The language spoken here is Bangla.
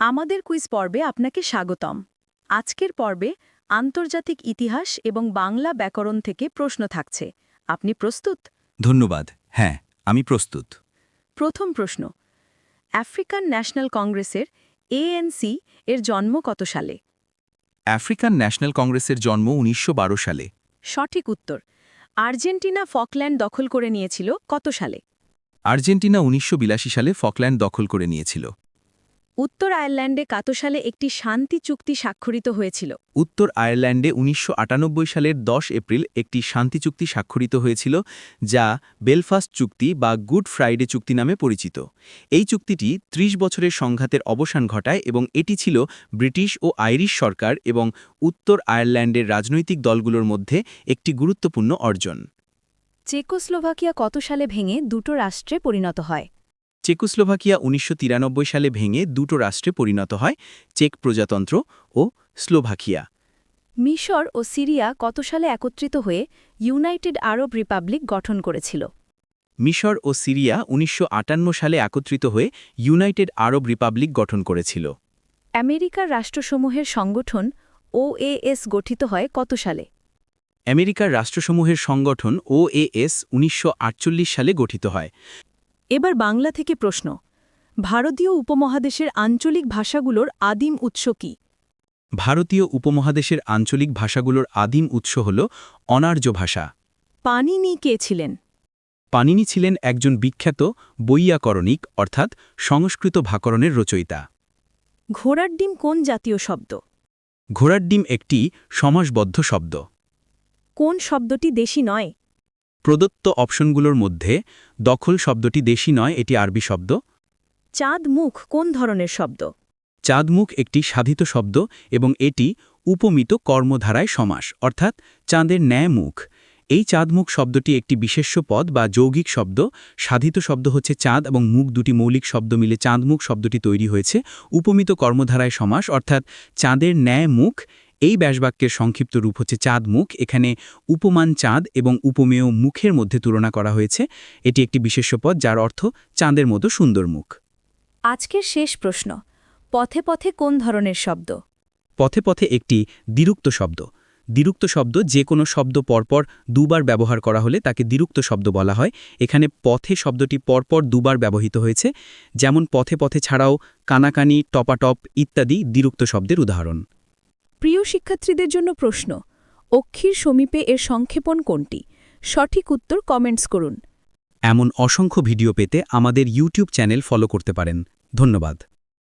আমাদের কুইজ পর্বে আপনাকে স্বাগতম। আজকের পর্বে আন্তর্জাতিক ইতিহাস এবং বাংলা ব্যাকরণ থেকে প্রশ্ন থাকছে। আপনি প্রস্তুত? ধন্যবাদ। হ্যাঁ আমি প্রস্তুত। প্রথম প্রশ্ন। আফ্রিকান ন্যাশনাল কংগ্রেসের এএনসি এর জন্ম কত সালে? আফ্রিকান ন্যাশনাল কংগ্রেসের জন্ম উনিশশো বারো সালে। সঠিক উত্তর। আর্জেন্টিনা ফকল্যান্ড দখল করে নিয়েছিল কত সালে? আর্জেন্টিনা উনিশশো সালে ফকল্যান্ড দখল করে নিয়েছিল। উত্তর আয়ারল্যান্ডে কত সালে একটি শান্তি চুক্তি স্বাক্ষরিত হয়েছিল। উত্তর আয়ারল্যান্ডে উনিশশো আটানব্বই সালের 10 এপ্রিল একটি শান্তি চুক্তি স্বাক্ষরিত হয়েছিল যা বেলফাস্ট চুক্তি বা গুড ফ্রাইডে চুক্তি নামে পরিচিত। এই চুক্তিটি ৩০ বছরের সংঘাতের অবসান ঘটায় এবং এটি ছিল ব্রিটিশ ও আইরিশ সরকার এবং উত্তর আয়ারল্যান্ডের রাজনৈতিক দলগুলোর মধ্যে একটি গুরুত্বপূর্ণ অর্জন। চেকোস্লোভাকিয়া কত সালে ভেঙে দুটো রাষ্ট্রে পরিণত হয়? চেকোস্লোভাকিয়া উনিশশো তিরানব্বই সালে ভেঙে দুটো রাষ্ট্রে পরিণত হয় চেক প্রজাতন্ত্র ও স্লোভাকিয়া। মিশর ও সিরিয়া কত সালে একত্রিত হয়ে ইউনাইটেড আরব রিপাবলিক গঠন করেছিল? মিশর ও সিরিয়া উনিশশো আটান্ন সালে একত্রিত হয়ে ইউনাইটেড আরব রিপাবলিক গঠন করেছিল। আমেরিকার রাষ্ট্রসমূহের সংগঠন ওএএস গঠিত হয় কত সালে? আমেরিকার রাষ্ট্রসমূহের সংগঠন ওএএস উনিশশো আটচল্লিশ সালে গঠিত হয়। এবার বাংলা থেকে প্রশ্ন। ভারতীয় উপমহাদেশের আঞ্চলিক ভাষাগুলোর আদিম উৎস কি? ভারতীয় উপমহাদেশের আঞ্চলিক ভাষাগুলোর আদিম উৎস হল অনার্য ভাষা। পানিনি কে ছিলেন? পানিনি ছিলেন একজন বিখ্যাত বৈয়াকরণিক অর্থাৎ সংস্কৃত ভাকরণের রচয়িতা। ঘোড়ার ডিম কোন জাতীয় শব্দ? ঘোড়ার ডিম একটি সমাসবদ্ধ শব্দ। কোন শব্দটি দেশি নয়? প্রদত্ত অপশনগুলোর মধ্যে দখল শব্দটি দেশি নয় এটি আরবি শব্দ। চাঁদ মুখ কোন ধরনের শব্দ? চাঁদমুখ একটি সাধিত শব্দ এবং এটি উপমিত কর্মধারায় সমাস অর্থাৎ চাঁদের ন্যায় মুখ এই চাঁদমুখ শব্দটি একটি বিশেষ্য পদ বা যৌগিক শব্দ। সাধিত শব্দ হচ্ছে চাঁদ এবং মুখ দুটি মৌলিক শব্দ মিলে চাঁদমুখ শব্দটি তৈরি হয়েছে। উপমিত কর্মধারায় সমাস অর্থাৎ চাঁদের ন্যায় মুখ এই ব্যাসবাক্যের সংক্ষিপ্ত রূপ হচ্ছে চাঁদ মুখ। এখানে উপমান চাঁদ এবং উপমেয় মুখের মধ্যে তুলনা করা হয়েছে। এটি একটি বিশেষ্য পদ যার অর্থ চাঁদের মতো সুন্দর মুখ। আজকের শেষ প্রশ্ন পথে পথে কোন ধরনের শব্দ? পথে পথে একটি দ্বিরুক্ত শব্দ। দ্বিরুক্ত শব্দ যে কোনো শব্দ পরপর দুবার ব্যবহার করা হলে তাকে দ্বিরুক্ত শব্দ বলা হয়। এখানে পথে শব্দটি পরপর দুবার ব্যবহৃত হয়েছে। যেমন পথে পথে ছাড়াও কানাকানি টপাটপ ইত্যাদি দ্বিরুক্ত শব্দের উদাহরণ। প্রিয় শিক্ষার্থীদের জন্য প্রশ্ন, অক্ষীর সমীপে এর সংক্ষেপণ কোনটি? সঠিক উত্তর কমেন্টস করুন। এমন অসংখ্য ভিডিও পেতে আমাদের ইউটিউব চ্যানেল ফলো করতে পারেন। ধন্যবাদ।